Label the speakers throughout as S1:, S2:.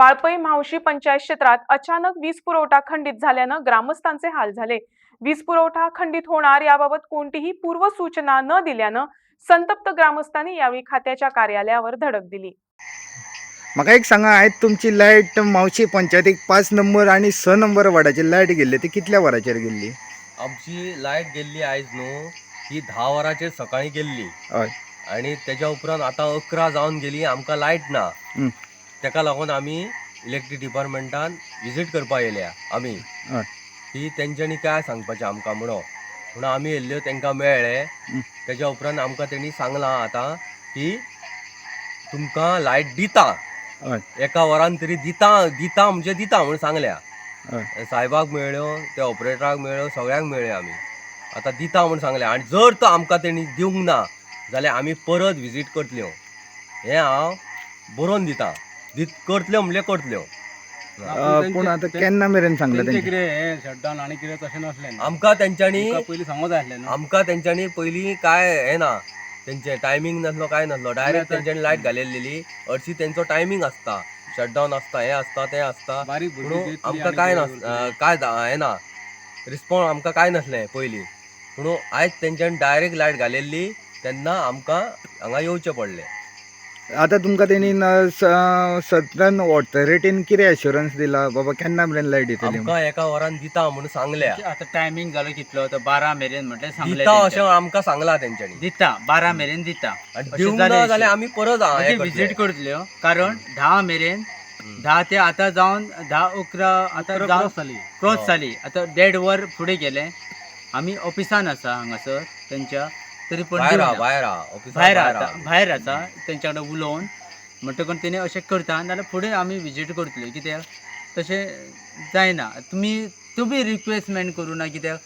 S1: वाळपई म्हावशी पंचायत क्षेत्रात अचानक वीज पुरवठा खंडित झाल्यानं ग्रामस्थांचे हाल झाले. वीज पुरवठा खंडित होणार याबाबत कोणतीही पूर्वसूचना न दिल्यानं संतप्त ग्रामस्थांनी यावेळी खात्याच्या कार्यालयावर धडक दिली.
S2: म्हाका एक सांगा आयज तुमची लायट मावशी पंचायतीक पांच नंबर आणि स नंबर वार्डाची लायट गेल्ली ती कितल्या वरांचेर गेल्ली
S3: आमची लायट गेल्ली आयज न्हू ही धा वरांचेर सकाळी गेल्ली
S2: हय.
S3: आणि तेच्या उपरांत आतां अकरा जावन गेली आमकां लायट ना.
S2: हं.
S3: तेका लागून आमी इलेक्ट्रीक डिपार्टमेंटान विजीट करपा येयल्या आमी
S2: हय.
S3: की तेंच्यांनी काय सांगपाचें आमकां म्हणून? म्हणून आमी येयल्ल्यो तांकां मेळ्ळे. तेच्या उपरांत आमकां तेणी सांगलां आतां की तुमकां लायट दिता.
S2: हय.
S3: एका वरान तरी दिता दिता म्हणजे दिता म्हणून सांगल्या.
S2: हय.
S3: साहेबाक मेळ्ळ्यो त्या ऑपरेटराक मेळ्ळ्यो सगळ्यांक मेळ्ळ्यो आमी आतां दिता म्हणून सांगलें आनी जर तो आमकां तेणी दिवंक ना जाल्यार आमी परत विजीट करतल्यो. हें हांव बरोवन दितां. दीत करतल्यो म्हणल्यार करतल्यो
S2: अ, पूण आतां केन्ना मेरेन सांगलें
S4: तेंचे
S2: तेंचे
S4: कितें हें शटडावन आनी कितें तशें नसलें न्हू.
S3: आमकां तेंच्यांनी
S4: तुमकां पयलीं सांगूं जाय आसलें न्हू
S3: आमकां तेंच्यांनी पयलीं काय हें ना तेंचे टायमींग नासलो काय नासलो डायरेक्ट तेंच्यांनी लायट घालेलेली. हरशी तेंचो टायमींग आसता शटडावन आसता हें आसता तें आसता
S4: बारीक भुरगीं
S3: म्हणून
S4: जितली
S3: आमकां
S4: आनी
S3: काय
S4: कितें
S3: नास
S4: करतलीं.
S3: अं, काय दा- हें ना रिस्पॉन्स आमकां काय नासलें पयलीं म्हणून आयज तेंच्यानी डायरेक्ट लायट घालेली तेन्ना आमकां हांगा येवचें पडलें.
S2: आतां तुमकां तेणी सदन ऑथॉरिटीन कितें एश्युरन्स दिला बाबा केन्ना मेरेन लायट दितली
S3: आमकां एका वरान दिता म्हणून सांगल्या
S5: आतां टायमींग जालो कितलो तो बारा मेरेन म्हटल्यार सांगलें
S3: दिता अशें
S5: तेंच्यांनी.
S3: आमकां सांगलां तेंच्यांनी
S5: दिता बारा मेरेन दिता
S3: आनी
S5: अशें
S3: दिवंक
S5: जालें
S3: ना
S5: अशें.
S3: जाल्यार आमी परत हें
S5: विजीट
S3: करतले.
S5: करतल्यो कारण धा मेरेन. धा ते आतां जावन धा अकरा आतां जावन
S4: क्रॉस जाली
S5: क्रॉस
S3: हय.
S5: जाली आतां देड वर फुडें गेले आमी ऑफिसान आसा हांगासर तेंच्या तरी पण
S3: भायर
S5: दिवना.
S3: हा भायर हा
S5: भायर
S3: भायर
S5: आसा तेंच्या कडेन उलोवन म्हणटकच तेणी अशें करता जाल्यार फुडें आमी विजीट करतले कित्याक तशें जायना तुमी तुमी रिक्वेस्टमेंट करूं ना कित्याक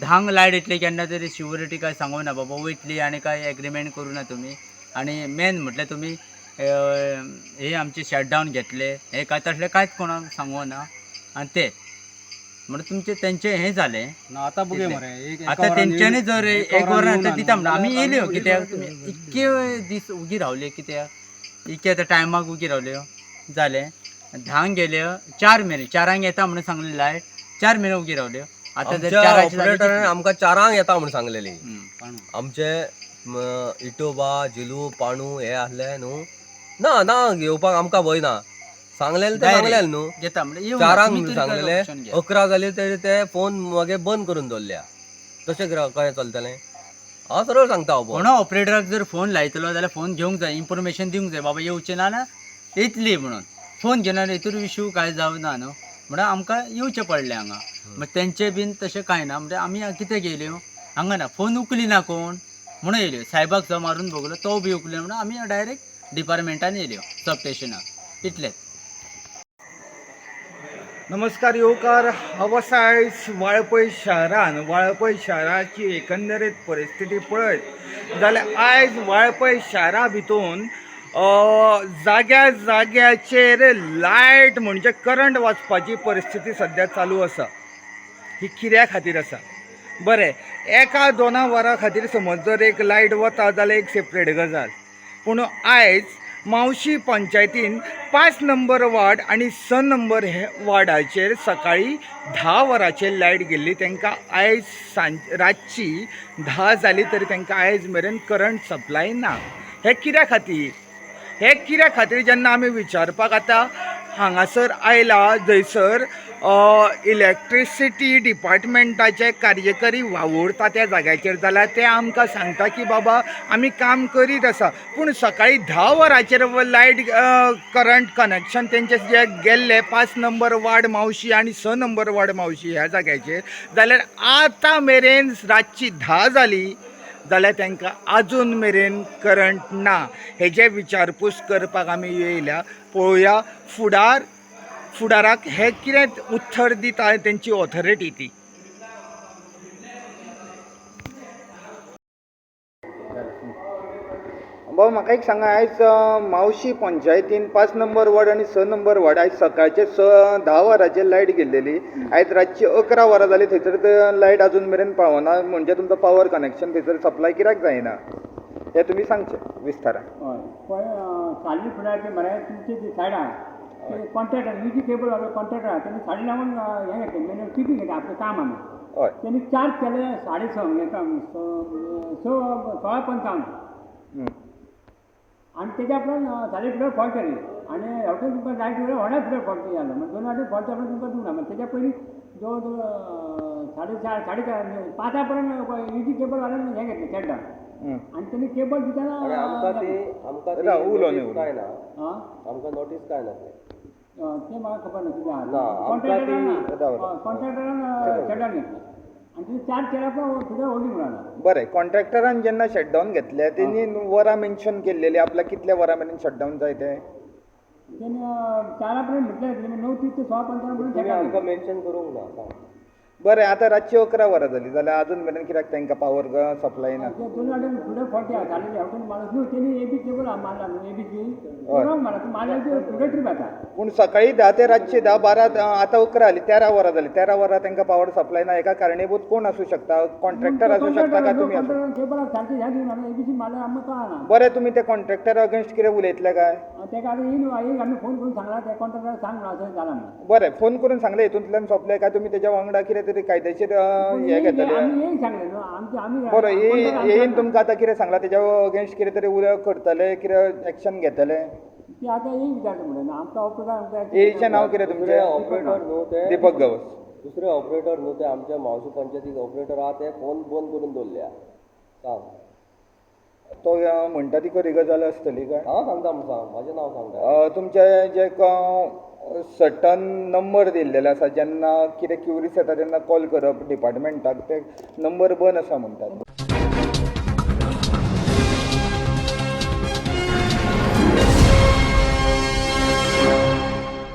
S5: धांक लायट येतली केन्ना तरी शिवरिटी काय सांगूं ना बाबा वयतली आनी काय एग्रीमेंट करूं ना तुमी आनी मेन म्हटल्यार तुमी अं, हे आमचे शटडावन घेतले. हे काय तसले कांयच कोणाक सांगूं ना. आनी ते म्हणून तुमचे तेंचे हें जालें
S4: ना आतां बघे
S5: तितलें.
S4: मरे एक एका
S5: आता
S4: वरान येवन-
S5: जर
S4: एका
S5: एक वरान
S4: येवन
S5: आतां दिता म्हणटा आमी
S4: आनी
S5: येयल्यो
S4: आमी
S5: कित्याक. इतके दीस उगी रावले कित्याक इतके आतां टायमाक उगी रावल्यो जालें धांक गेल्यो चार मेरेन चारांक येता म्हणून सांगलें लायट चार मेरेन उगी रावल्यो आतां जर
S3: आमच्या
S5: चाराची जाली
S3: ऑपरेटरान
S5: कितली?
S3: आमकां चारांक येता म्हणून सांगलेली
S5: हम्म.
S4: पाणू.
S3: आमचे म, इटोबा जिलू पाणू हे आहले न्हू ना ना घेवपाक आमकां भंय ना सांगलेले ते. सांगलेले न्हू
S5: घेता.
S3: चारांक
S5: तुमी
S3: म्हणून
S5: तरी काय
S3: सांगलेले. अकरा जाली तरी ते फोन मागे बंद करून दवरल्या तशें कित्याक कशें चलतलें हांव सरळ सांगता हो
S5: कोणा ऑपरेटराक जर फोन लायतलो जाल्यार फोन घेवंक जाय इन्फॉर्मेशन दिवंक जाय बाबा येवचें ना ना. येतली म्हणून. फोन घेना हेतूर इश्यू काय जावना न्हू म्हणून आमकां येवचें पडलें हांगा. मागीर तेंचे बीन तशें कांय ना म्हणजे आमी कितें गेल्यो हांगा ना फोन उखली ना कोण? म्हणून येयल्यो सायबाक जो मारून बगलो तो बी उखलो म्हणून आमी डायरेक्ट डिपार्टमेंटान येयल्यो सब स्टेशनाक इतलेंच
S2: नमस्कार येवकार. हवसायज वाळपय शारान वाळपय शाराची एकंदरीत परिस्थिती पळयत जाल्यार आयज वाळपय शारा भितून जाग्या जाग्याचेर लायट म्हणजे करंट वचपाची परिस्थिती सद्या चालू आसा ही कित्या खातीर आसा बरें एका दोना वरां खातीर समज जर एक लायट वता जाल्यार एक सेपरेट गजाल. पूण आयज मावशी पंचायतीन पांच नंबर वार्ड आनी स नंबर हे वार्डाचेर सकाळी धा वरांचेर लायट गेल्ली. तांकां आयज सांज रातची धा जाली तरी तांकां आयज मेरेन करंट सप्लाय ना. हे कित्या खातीर? हे कित्या खातीर जेन्ना आमी विचारपाक आतां हांगासर आयला जंयसर इलेक्ट्रिसिटी डिपार्टमेंटाचे कार्यकारी वावुरता त्या जाग्याचेर जाल्यार ते आमकां सांगता की बाबा आमी काम करीत आसा पूण सकाळी धा वरांचेर लायट करंट कनेक्शन तेंचे जे गेल्ले पांच नंबर वार्ड मावशी आनी स नंबर वार्ड मावशी ह्या जाग्याचेर जाल्यार आतां मेरेन रातची धा जाली जाल्यार तांकां आजून मेरेन करंट ना. हेजे विचारपूस करपाक आमी येयल्या पळोवया फुडार फुडाराक हे कितें उत्तर दिता तेंची ऑथॉरिटी ती. भाऊ म्हाका एक सांगा आयज मावशी पंचायतीन पांच नंबर वॉर्ड आनी स नंबर वॉर्ड आयज सकाळचे स धा वरांचेर लायट गेल्लेली. आयज रातची अकरा वरां जाली थंयसर लायट आजून मेरेन पावना म्हणजे तुमचो पावर कनेक्शन थंयसर सप्लाय कित्याक जायना हें तुमी सांगचें विस्तारान.
S6: हय पळय काली फुडारचे मरे तुमचे सायडान
S5: कॉन्ट्रॅक्टर युजी केबल वालो कॉन्ट्रॅक्टर आहा त्यांनी साडे लावून अं, हें घेतलें मेन टिपी घेतलें आपलें काम आमी
S2: हय.
S5: त्यांनी चार्ज केले साडे स हेका स स सोळा पंचावन्न. आणि त्याच्या आपण साडे फुडें फॉल्ट केली. आणि हेवटेन तुमकां जाय व्हडा फुडें फॉल्ट जालो म्हणजे दोन वाटेन आपण तुमकां दिवना म्हणजे त्याच्या पयलीं जवळ जवळ साडे चार साडे चार पांचा पर्यंत युजी केबल वाल्यान हें घेतलें. आणि त्यांनी केबल दिताना
S3: आमकां ती आमकां ती
S2: राव, उलो न्ही,
S3: notice
S2: उलो.
S3: काय ना?
S5: हां?
S3: आमकां नोटीस काय नासलें
S5: ते म्हाका खबर ना कितें
S3: ना,
S5: आहा
S3: आमकां ती-
S5: कॉन्ट्रॅक्टरान कॉन्ट्रॅक्टरान शट डावन घेतलें आणि तिथे चार्ज केला पण फुडें होल्डिंग म्हणून
S2: बरें कॉन्ट्रॅक्टरान जेन्ना शटडावन घेतले तेणी वरां मेन्शन केल्लेली आपल्याक कितल्या वरां मेरेन शटडावन जाय ते?
S5: त्यांनी अं, चारा पर्यंत म्हटलें णव तीस ते सोळा पंचावन्न पर्यंत
S3: तुमी
S5: shut down
S3: आमकां मेन्शन करूंक ना
S2: बरें आतां रातची अकरा वरां जालीं जाल्यार अजून मेरेन कित्याक तांकां पावर सप्लाय ना?
S5: ते दोन वाटेन फुडें आहा साडे हेवटेन मारस न्हू तेणी एबी केबल मारला न्हू एबीची तूं मारल्या ती फुडें ट्रीप येता
S2: पूण सकाळी धा ते रातची धा बारा आतां अकरा जाली तेरा वरां जालीं तेरा वरां तांकां पावर सप्लाय ना हेका कारणीभूत कोण आसूं शकता? कॉन्ट्रॅक्टर आसूं शकता काय तुमी आसूं
S5: कॉन्ट्रॅक्टर
S2: बरें तुमी ते कॉन्ट्रॅक्टरा अगेन्स्ट कितें उलयतले काय?
S5: तेका आमी फोन करून सांगला त्या कॉन्ट्रॅक्टराक सांग
S2: बरें फोन करून सांगले हितूंतल्यान सोंपले काय तुमी तेच्या वांगडा कितें तरी कायदेशीर हे घेतले
S5: आमी येयन सांगले न्हू आमचे आमी
S2: बरं येईन तुमकां आतां कितें सांगलां तेच्या अगेन्स्ट कितें तरी उलय करतले कितें एक्शन घेतले.
S5: ती आतां येयन विचारता म्हणून आमकां ऑपरेटर आमकां
S2: येयचें नांव कितें तुमचें?
S3: ऑपरेटर न्हू ते
S2: दीपक गवस.
S3: दुसरे ऑपरेटर न्हू ते आमच्या मावशी पंचायतीक ऑपरेटर आहा ते फोन बंद करून दवरल्या सांग.
S2: तो म्हणटा ती खरी गजाल आसतली काय?
S3: हांव सांगता म्हूण सांग. म्हजें नांव सांगता.
S2: तुमचे जे सटन नंबर दिल्लेले आसा जेन्ना कितें क्युरीज येता तेन्ना कॉल करप डिपार्टमेंटाक ते नंबर बंद आसा म्हणटात